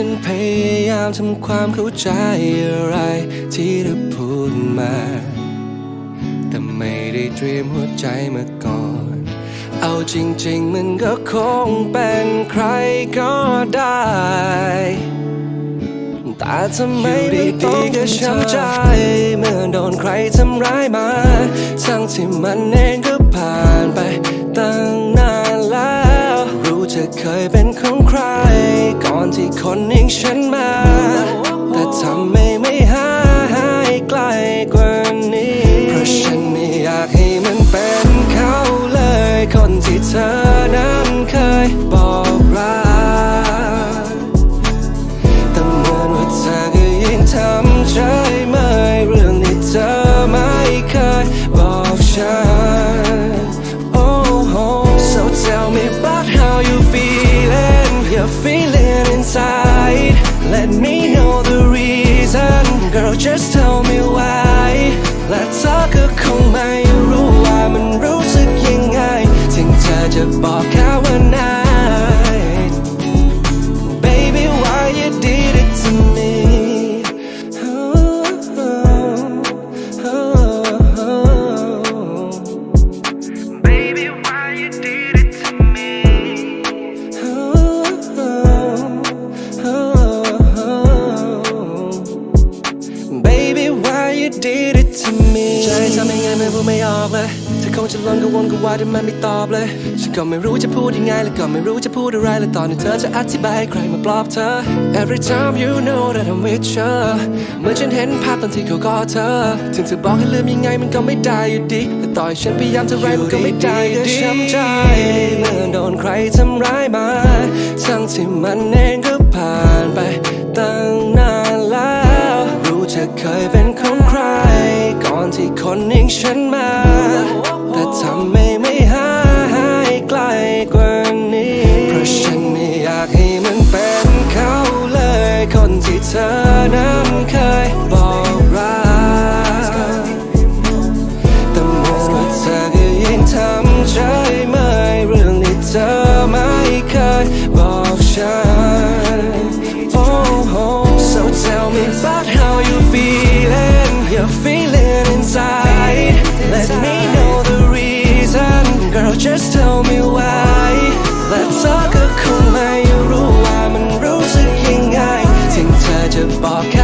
ันพยายามทำความเข้าใจอะไรที่เธอพูดมา แต่ไม่ได้เตรียมหัวใจมาก่อน เอาจริง ๆ มันก็คงเป็นใครก็ได้ แต่ทำไมไม่ต้องจะช้ำใจ เมื่อโดนใครทำร้ายมา ทั้งที่มันเองก็ผ่าน ทำไมไม่หายไกลกว่านี้ เพราะฉันไม่อยากให้มันเป็นเขาเลย คนที่เธอนั้นเคยบอกรักแต่เหมือนว่าเธอก็ยังทำใจไม่เรื่องที่เธอไม่เคยบอกฉัน Oh, so tell me about how you feeling You're feeling inside Let me know Girl just tell me why และเธอก็คงไม่รู้ว่ามันรู้สึกยังไงถึงเธอจะบอกแค่ why you did it to me? ใจทำยังไงไม่พูดไม่ออกเลยเธอคงจะลนกังวลกังวายแต่มันไม่ตอบเลยฉันก็ไม่รู้จะพูดยังไงและก็ไม่รู้จะพูดอะไรและตอนนี้เธอจะอธิบายใครมาปลอบเธอ Every time you know that I'm with you เหมื่อนฉันเห็นภาพตอนที่เขากอดเธอ ถึงเธอบอกให้ลืมยังไงมันก็ไม่ได้อยู่ดีและต่อให้ฉันพยายามเท่าไรมันก็ไม่ได้อยู่ดีช้ำใจเมื่อโดนใครทำร้ายมาทั้งที่มันเองก็ผ่านไปตั้งนานแล้ว รู้จะเคยเป็น คนอย่างฉันมา แต่ทำไมไม่หายไกลกว่านี้ เพราะฉันไม่อยากให้มันเป็นเขาเลย คนที่เธอนั้นเคยบอกรัก เธ